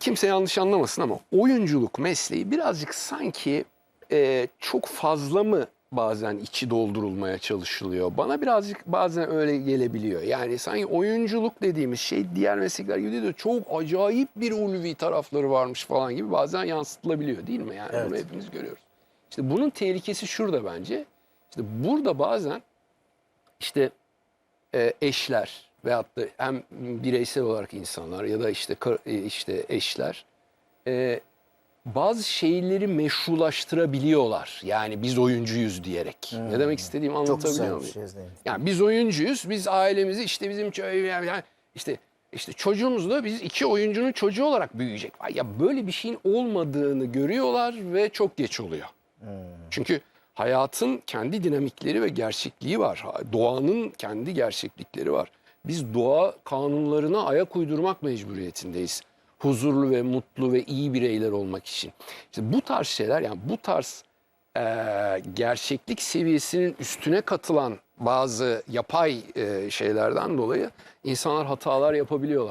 kimse yanlış anlamasın ama oyunculuk mesleği birazcık sanki e, çok fazla mı bazen içi doldurulmaya çalışılıyor? Bana birazcık bazen öyle gelebiliyor. Yani sanki oyunculuk dediğimiz şey diğer meslekler gibi de çok acayip bir ulvi tarafları varmış falan gibi bazen yansıtılabiliyor değil mi? Yani bunu Evet. hepimiz görüyoruz. İşte bunun tehlikesi şurada bence. İşte burada bazen işte e, eşler veyahut da hem bireysel olarak insanlar ya da işte e, işte eşler e, bazı şeyleri meşrulaştırabiliyorlar. Yani biz oyuncuyuz diyerek. Ne demek istediğimi anlatabiliyor muyum? şey Ezgi. Yani biz oyuncuyuz. Biz ailemizi işte bizim yani işte işte çocuğumuz da biz iki oyuncunun çocuğu olarak büyüyecek. Ya böyle bir şeyin olmadığını görüyorlar ve çok geç oluyor. Çünkü hayatın kendi dinamikleri ve gerçekliği var. Doğanın kendi gerçeklikleri var. Biz doğa kanunlarına ayak uydurmak mecburiyetindeyiz. Huzurlu ve mutlu ve iyi bireyler olmak için. İşte bu tarz şeyler yani bu tarz eee, gerçeklik seviyesinin üstüne katılan bazı yapay eee, şeylerden dolayı insanlar hatalar yapabiliyorlar.